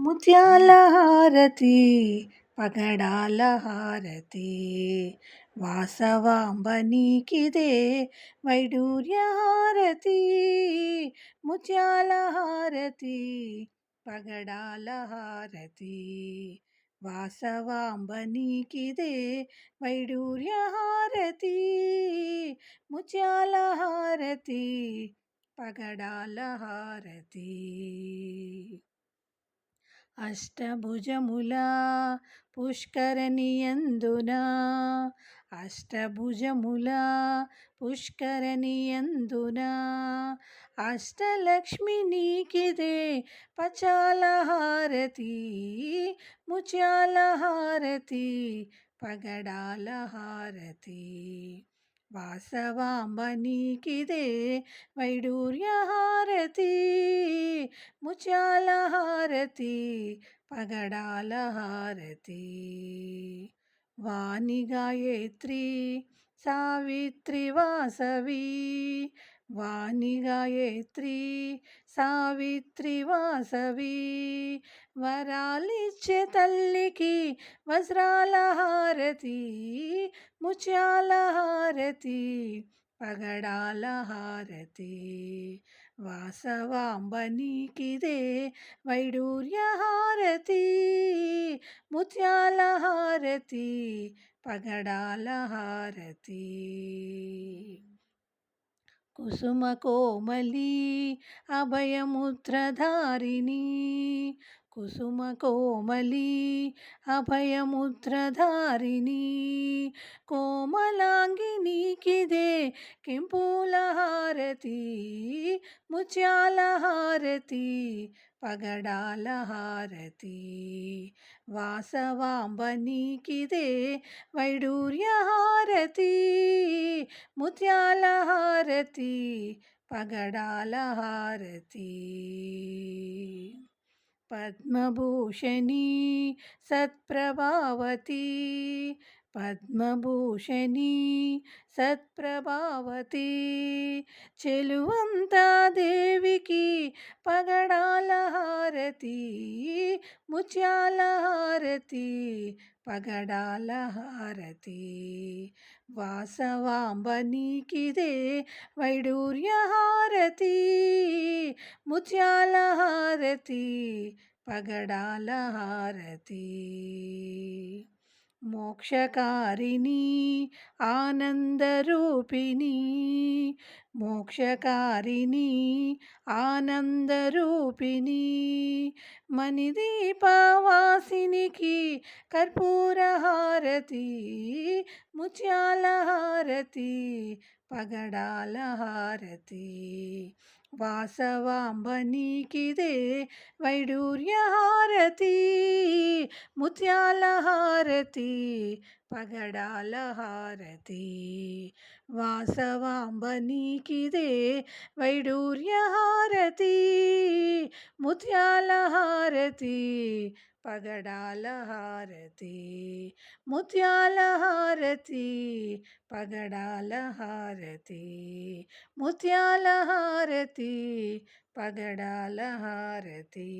ముత్యాల హారతి పగడాల హారతి వాసవాంబనీకిదే వైడూర్య హారతి ముత్యాల హారతి పగడాల హారతి వాసవాంబనీకిదే వైడూర్య హారతి ముత్యాల హారతి పగడాల హారతి అష్టభుజముల పుష్కరణియందున? అష్టభుజముల పుష్కరణియందున? అష్టలక్ష్మి నీకిదే పచాలహారతి ముచాలహారతి పగడాలహారతి. వాసవాంబ నీకిదే వైడూర్య హారతి ముత్యాల హారతి పగడాల హారతి వాణి గాయత్రి సావిత్రి వాసవి వాణి గాయత్రి సావిత్రి వాసవి వరాలిచ్చే తల్లికి వజ్రాల హారతి ముత్యాల హారతి పగడాల హారతి. వాసవాంబనీకిదే వైడూర్య హారతి ముత్యాల హారతి పగడాల హారతి. కుసుమ కోమలి అభయముద్రధారిణి. కుసుమ కోమలి అభయముద్రధారిణి. కోమలాంగినికిదే కెంపుల హారతి ముత్యాల హారతి పగడాల హారతి. వాసవాంబనీకిదే వైడూర్య హారతి ముత్యాల హారతి పగడాల హారతి. పద్మభూషణి సత్ప్రభావతి పద్మభూషణి సత్ప్రభావతి. చెలువంతా దేవికి పగడాల హారతి ముత్యాల హారతి పగడాల హారతి వాసవాంబనీకిదే వైడూర్య హారతి ముత్యాల హారతి పగడాల హారతి మోక్షకారిణి ఆనందరూపిణి. మోక్షకారిణి ఆనందరూపిణి. మణిదీపవాసినికి కర్పూరహారతి ముత్యాల హారతి పగడాల హారతి వాసవాంబనీకిదే వైడూర్య హారతి ముత్యాల హారతి పగడాల హారతి వాసవాంబనీకిదే వైడూర్య హారతి ముత్యాల హారతి పగడాల హారతి ముత్యాల హారతి పగడాల హారతి ముత్యాల హారతి పగడాల హారతి